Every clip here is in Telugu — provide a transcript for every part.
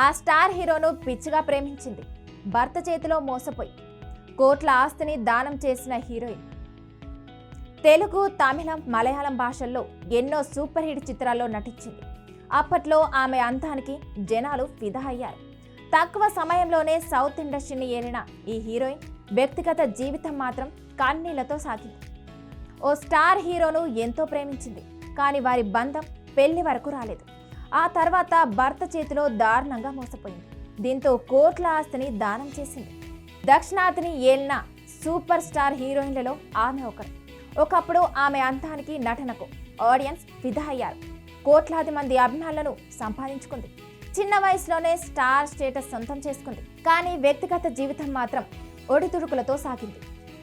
ఆ స్టార్ హీరోను పిచ్చిగా ప్రేమించింది. భర్త చేతిలో మోసపోయి కోట్ల ఆస్తిని దానం చేసిన హీరోయిన్. తెలుగు తమిళం మలయాళం భాషల్లో ఎన్నో సూపర్ హిట్ చిత్రాల్లో నటించింది. అప్పట్లో ఆమె అంతానికి జనాలు ఫిదా అయ్యారు. తక్కువ సమయంలోనే సౌత్ ఇండస్ట్రీని ఏలిన ఈ హీరోయిన్ వ్యక్తిగత జీవితం మాత్రం కన్నీళ్ళతో సాగింది. ఓ స్టార్ హీరోను ఎంతో ప్రేమించింది కానీ వారి బంధం పెళ్ళి వరకు రాలేదు. ఆ తర్వాత భర్త చేతిలో దారుణంగా మోసపోయింది. దీంతో కోట్ల ఆస్తిని దానం చేసింది. దక్షిణాదిని ఏలిన సూపర్ స్టార్ హీరోయిన్లలో ఆమె ఒకరు. ఒకప్పుడు ఆమె అంతానికి నటనకు ఆడియన్స్ ఫిదా అయ్యారు కోట్లాది మంది అభిమానులను సంపాదించుకుంది. చిన్న వయసులోనే స్టార్ స్టేటస్ సొంతం చేసుకుంది. కానీ వ్యక్తిగత జీవితం మాత్రం ఒడిదుడుకులతో సాగింది.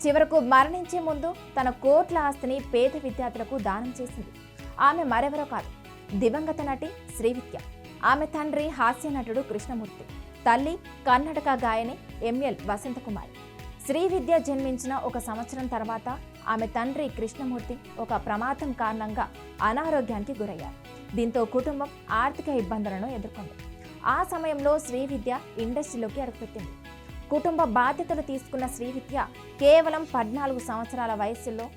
చివరకు మరణించే ముందు తన కోట్ల ఆస్తిని పేద విద్యార్థులకు దానం చేసింది. ఆమె మరెవరో కాదు. దివంగత నటి శ్రీవిద్య. ఆమె తండ్రి హాస్య నటుడు కృష్ణమూర్తి. తల్లి కర్ణాటక గాయని ఎంఎల్ వసంతకుమారి. శ్రీవిద్య జన్మించిన ఒక సంవత్సరం తర్వాత ఆమె తండ్రి కృష్ణమూర్తి ఒక ప్రమాదం కారణంగా అనారోగ్యానికి గురయ్యారు. దీంతో కుటుంబం ఆర్థిక ఇబ్బందులను ఎదుర్కొంది. ఆ సమయంలో శ్రీవిద్య ఇండస్ట్రీలోకి అడుగుపెట్టింది. కుటుంబ బాధ్యతలు తీసుకున్న శ్రీవిద్య కేవలం పద్నాలుగు సంవత్సరాల వయస్సులో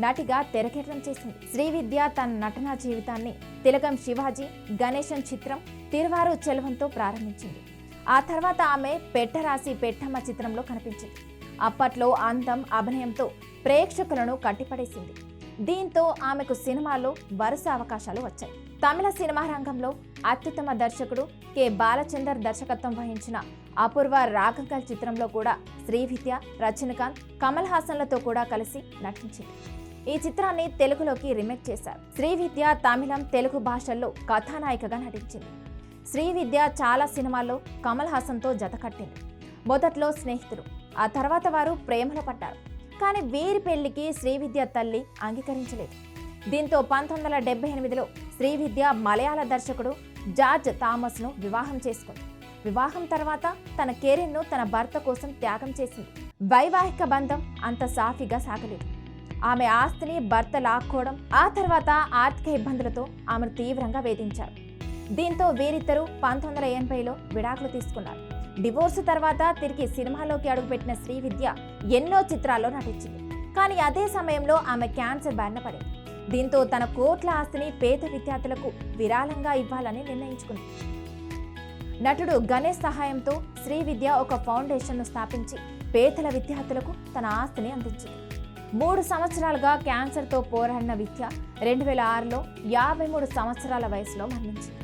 నటిగా తెరకెట్టడం చేసింది. శ్రీవిద్య తన నటనా జీవితాన్ని తిలకం శివాజీ గణేశన్ చిత్రం తిరువారు చెలవంతో ప్రారంభించింది. ఆ తర్వాత ఆమె పెట్టరాసి పెట్టమ్మ చిత్రంలో కనిపించింది. అప్పట్లో అందం అభినయంతో ప్రేక్షకులను కట్టిపడేసింది. దీంతో ఆమెకు సినిమాల్లో వరుస అవకాశాలు వచ్చాయి. తమిళ సినిమా రంగంలో అత్యుత్తమ దర్శకుడు కె. బాలచందర్ దర్శకత్వం వహించిన అపూర్వ రాగంకల్ చిత్రంలో కూడా శ్రీవిద్య రజనీకాంత్ కమల్ హాసన్లతో కూడా కలిసి నటించింది. ఈ చిత్రాన్ని తెలుగులోకి రీమేక్ చేశారు. శ్రీవిద్య తమిళం తెలుగు భాషల్లో కథానాయికగా నటించింది. శ్రీవిద్య చాలా సినిమాల్లో కమల్ హాసన్తో జత కట్టింది. మొదట్లో స్నేహితులు ఆ తర్వాత వారు ప్రేమలో పడ్డారు. కానీ వీరి పెళ్ళికి శ్రీవిద్య తల్లి అంగీకరించలేదు. దీంతో పంతొమ్మిది వందల డెబ్బై ఎనిమిదిలో శ్రీవిద్య మలయాళ దర్శకుడు జార్జ్ థామస్ను వివాహం చేసుకుంది. వివాహం తర్వాత తన కెరీర్ను తన భర్త కోసం త్యాగం చేసింది. వైవాహిక బంధం అంత సాఫీగా సాగలేదు. ఆమె ఆస్తిని భర్త లాక్కోవడం ఆ తర్వాత ఆర్థిక ఇబ్బందులతో ఆమెను తీవ్రంగా వేధించారు. దీంతో వీరిద్దరూ పంతొమ్మిది వందల ఎనభైలో విడాకులు తీసుకున్నారు. డివోర్స్ తర్వాత తిరిగి సినిమాలోకి అడుగుపెట్టిన శ్రీవిద్య ఎన్నో చిత్రాల్లో నటించింది. కానీ అదే సమయంలో ఆమె క్యాన్సర్ బారిన పడింది. దీంతో తన కోట్ల ఆస్తిని పేద విద్యార్థులకు విరాళంగా ఇవ్వాలని నిర్ణయించుకుంది. నటుడు గణేష్ సహాయంతో శ్రీవిద్య ఒక ఫౌండేషన్ను స్థాపించి పేదల విద్యార్థులకు తన ఆస్తిని అందించింది. మూడు సంవత్సరాలుగా క్యాన్సర్తో పోరాడిన విద్య రెండు వేల ఆరులో యాభై మూడు సంవత్సరాల వయసులో మరణించింది.